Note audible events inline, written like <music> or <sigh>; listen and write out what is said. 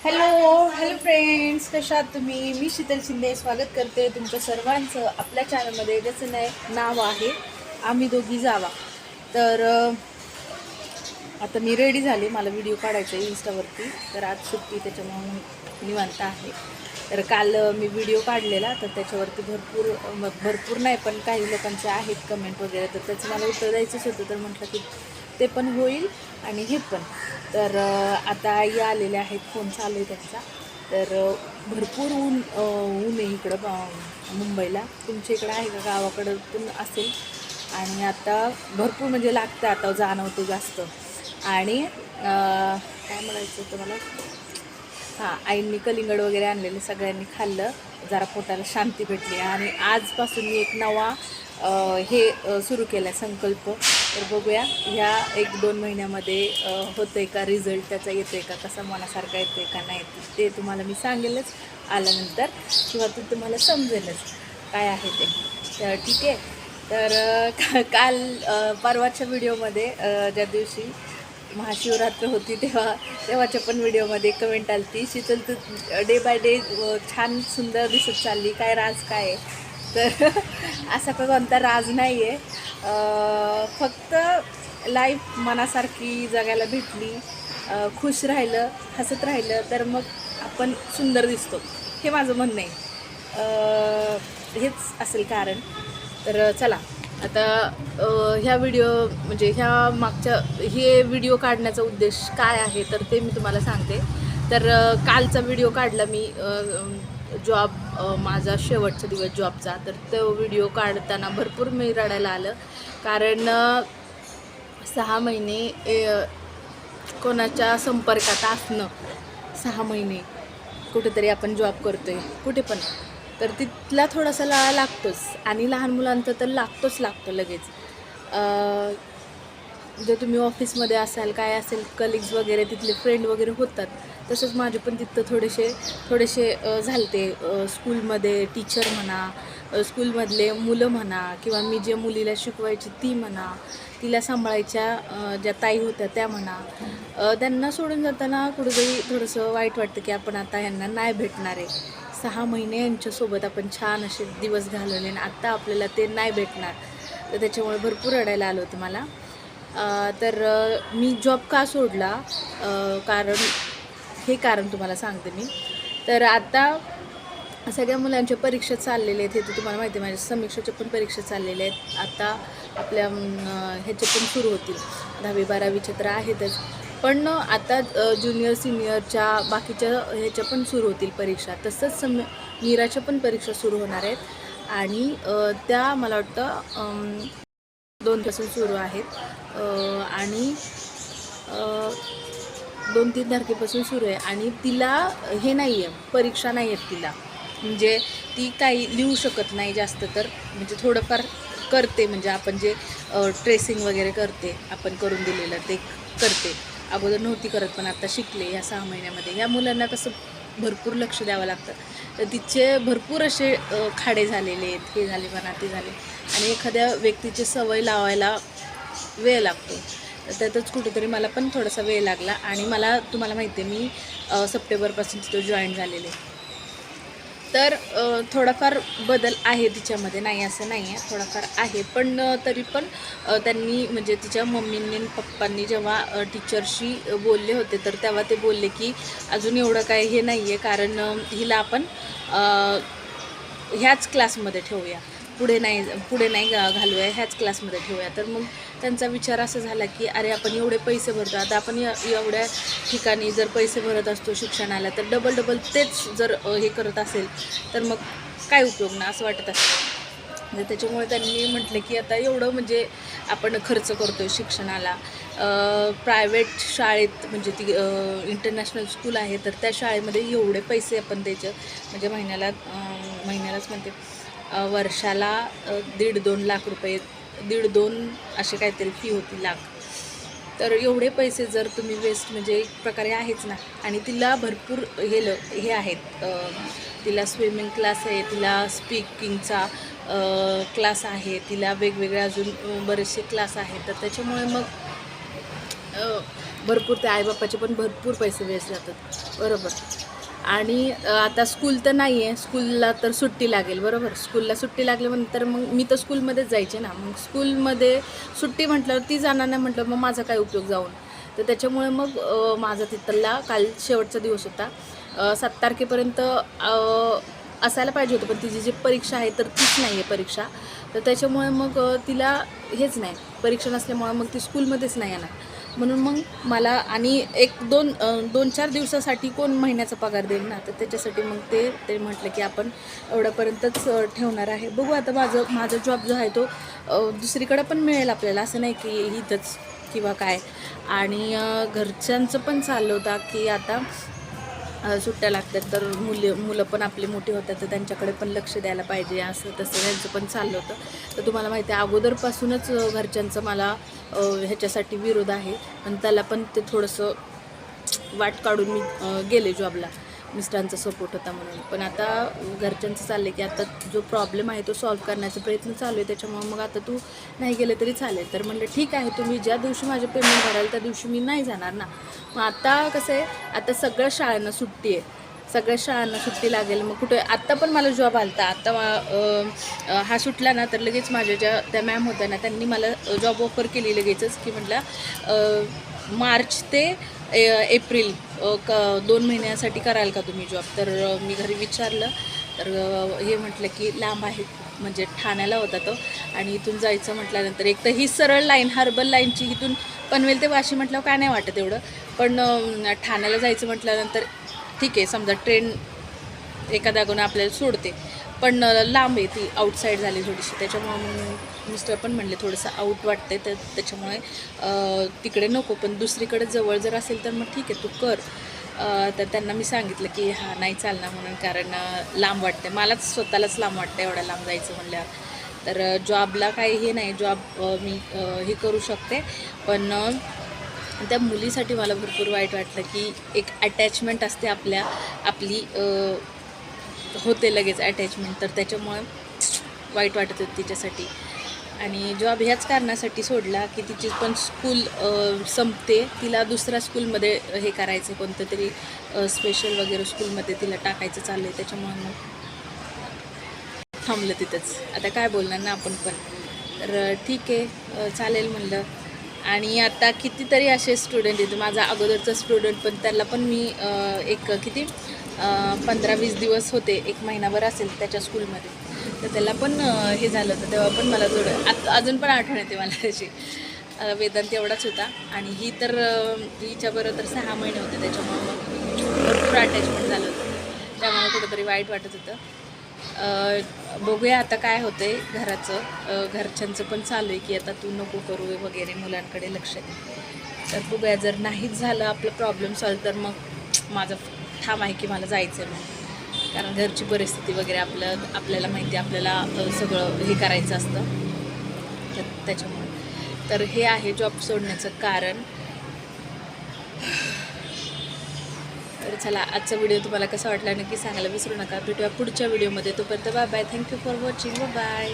Hello hello friends कशा आहात तुम्ही? मी शीतल शिंदे. स्वागत करते तुमचं सर्वांचं. आपल्या चॅनलमध्ये ज्याचं नाही नाव आहे आम्ही दोघी जावा. तर आता मी रेडी झाले. मला व्हिडिओ काढायचा आहे इंस्टावरती तर आज सुट्टी त्याच्यामुळे निवांत आहे. तर काल मी व्हिडिओ काढलेला. तर त्याच्यावरती भरपूर भरपूर नाही पण काही लोकांचे आहेत कमेंट वगैरे. तर त्याचं मला उत्तर द्यायचंच होतं. तर म्हटलं की ते पण होईल आणि हे पण. तर आता आई आलेले आहेत फोन चालू आहे त्यांचा. तर भरपूर ऊन ऊन आहे इकडं मुंबईला. तुमच्या इकडं आहे का? गावाकडं पण असेल. आणि आता भरपूर म्हणजे लागतं आता जाणवतं जास्त. आणि काय म्हणायचं होतं मला हां आईंनी कलिंगड वगैरे आणलेलं सगळ्यांनी खाल्लं. जरा पोटाला शांती भेटली. आणि आजपासून मी एक नवा हे सुरू केला आहे संकल्प. तर बघूया ह्या एक दोन महिन्यामध्ये होतं आहे का रिझल्ट त्याचा येतो आहे का? कसा मनासारखा येतो आहे का नाही? ते तुम्हाला मी सांगेलच आल्यानंतर किंवा ते तुम्हाला समजेलच काय आहे ते. तर ठीक आहे. तर का- काल परवाच्या व्हिडिओमध्ये ज्या दिवशी महाशिवरात्र होती तेव्हा तेव्हाच्या पण व्हिडिओमध्ये कमेंट आली ती शीतल तू डे बाय डे छान सुंदर दिसत चालली. काय राज काय? आहे तर <laughs> असा का कोणता राज नाही आहे फक्त लाईफ मनासारखी जगायला भेटली खुश राहिलं हसत राहिलं तर मग आपण सुंदर दिसतो. हे माझं म्हणणं आहे. हेच असेल कारण. तर चला आता ह्या व्हिडिओ म्हणजे ह्या मागच्या हे व्हिडिओ काढण्याचा उद्देश काय आहे तर ते मी तुम्हाला सांगते. तर कालचा व्हिडिओ काढला मी जॉब माझा शेवटचा दिवस जॉबचा तर तो व्हिडिओ काढताना भरपूर मी रडायला आलं. कारण सहा महिने ए, कोणाच्या संपर्कात असणं सहा महिने कुठेतरी आपण जॉब करतोय कुठे पण. तर तिथला थोडासा लाळा लागतोच. आणि लहान मुलांचं तर लागतोच लागतो लगेच. जर तुम्ही ऑफिसमध्ये असाल काय असेल कलिग्ज वगैरे तिथले फ्रेंड वगैरे होतात तसंच माझे पण तिथं थोडेसे थोडेसे झालते. स्कूलमध्ये टीचर म्हणा स्कूलमधले मुलं म्हणा किंवा मी जे मुलीला शिकवायची ती म्हणा तिला सांभाळायच्या ज्या ताई होत्या त्या म्हणा त्यांना सोडून जाताना कुठेतरी थोडंसं वाईट वाटतं की आपण आता यांना नाही भेटणार आहे. सहा महिने यांच्यासोबत आपण छान असे दिवस घालवले आणि आत्ता आपल्याला ते नाही भेटणार. तर त्याच्यामुळे भरपूर रडायला आलं होतं मला. तर मी जॉब का सोडला? कारण हे कारण तुम्हाला सांगते मी. तर आता सगळ्या मुलांच्या परीक्षा चाललेल्या आहेत हे तर तुम्हाला माहिती आहे माझ्या समीक्षेच्या पण परीक्षा चाललेल्या आहेत. आता आपल्या ह्याचे पण सुरू होतील. दहावी बारावीच्या तर आहेतच. पण आता ज्युनियर सिनियरच्या बाकीच्या ह्याच्या पण सुरू होतील परीक्षा. तसंच सम मीराच्या पण परीक्षा सुरू होणार आहेत. आणि त्या मला वाटतं दोन दोनपासून सुरू आहेत. आणि दोन तीन तारखेपासून सुरू आहे. आणि तिला हे नाही आहे परीक्षा नाही आहेत तिला. म्हणजे ती काही लिहू शकत नाही जास्त तर. म्हणजे थोडंफार करते म्हणजे आपण जे ट्रेसिंग वगैरे करते आपण करून दिलेलं ते करते. अगोदर नव्हती करत पण आता शिकले या सहा महिन्यामध्ये. या मुलांना कसं भरपूर लक्ष द्यावं लागतं. तर तिचे भरपूर असे खाडे झालेले आहेत हे झाले म्हणा ते झाले. आणि एखाद्या व्यक्तीची सवय लावायला वेळ लागतो. त्यातच कुठेतरी मला पण थोडासा वेळ लागला आणि मला तुम्हाला माहिती आहे मी सप्टेंबरपासून तिथं जॉईन झालेले तर थोडाफार बदल आहे तिच्यामध्ये. नाही असं नाही आहे थोडाफार आहे. पण तरी पण त्यांनी म्हणजे तिच्या मम्मींनी आणि पप्पांनी जेव्हा टीचरशी बोलले होते तर तेव्हा ते बोलले की अजून एवढं काय हे नाही आहे कारण हिला आपण ह्याच क्लासमध्ये ठेवूया. पुढे नाही पुढे नाही घालूया ह्याच क्लासमध्ये ठेवूया. तर मग त्यांचा विचार असा झाला की अरे आपण एवढे पैसे भरतो आता आपण एवढ्या ठिकाणी जर पैसे भरत असतो शिक्षणाला तर डबल डबल तेच जर हे करत असेल तर मग काय उपयोग ना? असं वाटत असतं त्याच्यामुळे त्यांनी म्हटलं की आता एवढं म्हणजे आपण खर्च करतो आहे शिक्षणाला प्रायव्हेट शाळेत म्हणजे ती इंटरनॅशनल स्कूल आहे तर त्या शाळेमध्ये एवढे पैसे आपण द्यायचे. म्हणजे महिन्याला महिन्यालाच म्हणते. वर्षाला दीड दोन लाख रुपये दीड दोन असे काहीतरी फी होती लाख. तर एवढे पैसे जर तुम्ही वेस्ट म्हणजे एक प्रकारे आहेच ना. आणि तिला भरपूर हे ल हे आहेत. तिला स्विमिंग क्लास आहे तिला स्पीकिंगचा क्लास आहे तिला वेगवेगळे अजून बरेचसे क्लास आहेत. तर त्याच्यामुळे मग भरपूर ते आईबापाचे पण भरपूर पैसे वेस्ट जातात. बरोबर. आणि आता स्कूल तर नाही आहे स्कूलला तर सुट्टी लागेल बरोबर? स्कूलला सुट्टी लागल्यानंतर मग मी तर स्कूलमध्येच जायचे ना. मग स्कूलमध्ये सुट्टी म्हटल्यावर ती जाणार नाही म्हटलं मग माझा काय उपयोग जाऊन? तर त्याच्यामुळे मग माझा तिथला काल शेवटचा दिवस होता. सात तारखेपर्यंत असायला पाहिजे होतं पण तिची जी परीक्षा आहे तर तीच नाही आहे परीक्षा. तर त्याच्यामुळे मग तिला हेच नाही. परीक्षा नसल्यामुळे मग ती स्कूलमध्येच नाही येणार. म्हणून मग मला आणि एक दोन दोन चार दिवसासाठी कोण महिन्याचा पगार देईल ना? तर त्याच्यासाठी मग ते ते म्हटलं की आपण एवढ्यापर्यंतच ठेवणार आहे. बघू आता माझं माझा जॉब जो आहे तो दुसरीकडं पण मिळेल आपल्याला. असं नाही की इथंच किंवा काय. आणि घरच्यांचं पण चाललं होतं की आता सुट्ट्या लागतात तर मुले मुलं पण आपले मोठी होतात तर त्यांच्याकडे पण लक्ष द्यायला पाहिजे असं तसं त्यांचं पण चाललं होतं. तर तुम्हाला माहिती आहे अगोदरपासूनच घरच्यांचं मला ह्याच्यासाठी विरोध आहे. आणि त्याला पण ते थोडंसं वाट काढून मी गेले जॉबला मिस्टरांचा सपोर्ट होता म्हणून. पण आता घरच्यांचं चाललं आहे की आता जो प्रॉब्लेम आहे तो सॉल्व्ह करण्याचा प्रयत्न चालू आहे. त्याच्यामुळे मग आता तू नाही गेले तरी चालेल. तर म्हणलं ठीक आहे तुम्ही ज्या दिवशी माझे पेमेंट भराल त्या दिवशी मी नाही जाणार ना. मग आता कसं आहे आता सगळ्या शाळांना सुट्टी आहे. सगळ्या शाळांना सुट्टी लागेल. मग कुठे आत्ता पण मला जॉब आलता. आत्ता हा सुटला ना तर लगेच माझ्या ज्या त्या मॅम होत्या ना त्यांनी मला जॉब ऑफर केली लगेचच. की म्हटलं मार्च ते ए एप्रिल क दोन महिन्यासाठी कराल का तुम्ही जॉब तर मी घरी विचारलं. तर हे म्हटलं की लांब आहे म्हणजे ठाण्याला होता तो. आणि इथून जायचं म्हटल्यानंतर एक तर ही सरळ लाईन हर्बल लाईनची इथून पनवेल ते वाशी म्हटल्यावर काय नाही वाटत एवढं. पण ठाण्याला जायचं म्हटल्यानंतर ठीक आहे समजा ट्रेन एका जागून आपल्याला सोडते. पण लांब आहे ती आउटसाईड झाली थोडीशी. त्याच्यामुळे मिस्टर पण म्हणले थोडंसं आऊट वाटते तर त्याच्यामुळे तिकडे नको. पण दुसरीकडे जवळ जर असेल तर मग ठीक आहे तू कर. तर त्यांना मी सांगितलं की हां नाही चालणार म्हणून कारण लांब वाटते मलाच स्वतःलाच लांब वाटतं एवढ्या लांब जायचं म्हणल्यावर. तर जॉबला काही हे नाही. जॉब मी हे करू शकते. पण त्या मुलीसाठी मला भरपूर वाईट वाटलं की एक अटॅचमेंट असते आपल्या. आपली होते लगेच अटॅचमेंट तर त्याच्यामुळे वाईट वाटत होती तिच्यासाठी. आणि जॉब ह्याच कारणासाठी सोडला की तिची पण स्कूल संपते. तिला दुसऱ्या स्कूलमध्ये हे करायचं कोणतं तरी स्पेशल वगैरे स्कूलमध्ये तिला टाकायचं चाललं आहे त्याच्यामुळे मग थांबलं तिथंच. आता काय बोलणार ना आपण पण. तर ठीक आहे चालेल म्हणलं. आणि आता कितीतरी असे स्टुडंट आहेत. माझा अगोदरचा स्टुडंट पण त्याला पण मी एक किती? पंधरा वीस दिवस होते एक महिनाभर असेल त्याच्या स्कूलमध्ये. तर त्याला पण हे झालं होतं. तेव्हा पण मला थोडं आत अजून पण आठवण येते मला त्याची. वेदांत एवढाच होता. आणि ही तर हिच्याबरोबर तर सहा महिने होते त्याच्यामुळे. मग भरपूर अटॅचमेंट झालं होतं. त्यामुळे कुठंतरी वाईट वाटत होतं. बघूया आता काय होतंय घराचं. घरच्यांचं पण चालू आहे की आता तू नको करू वगैरे मुलांकडे लक्ष दे. तर बघूया जर नाहीच झालं आपलं प्रॉब्लेम सॉल्व तर मग माझं ठाम आहे की मला जायचं आहे मग कारण घरची परिस्थिती वगैरे आपलं आपल्याला माहिती आहे आपल्याला सगळं हे करायचं असतं. तर त्याच्यामुळे. तर हे आहे जॉब सोडण्याचं कारण. तर चला आजचा व्हिडिओ तुम्हाला कसा वाटला नक्की सांगायला विसरू नका. भेटूया पुढच्या व्हिडिओमध्ये. तोपर्यंत bye bye. Thank you for watching bye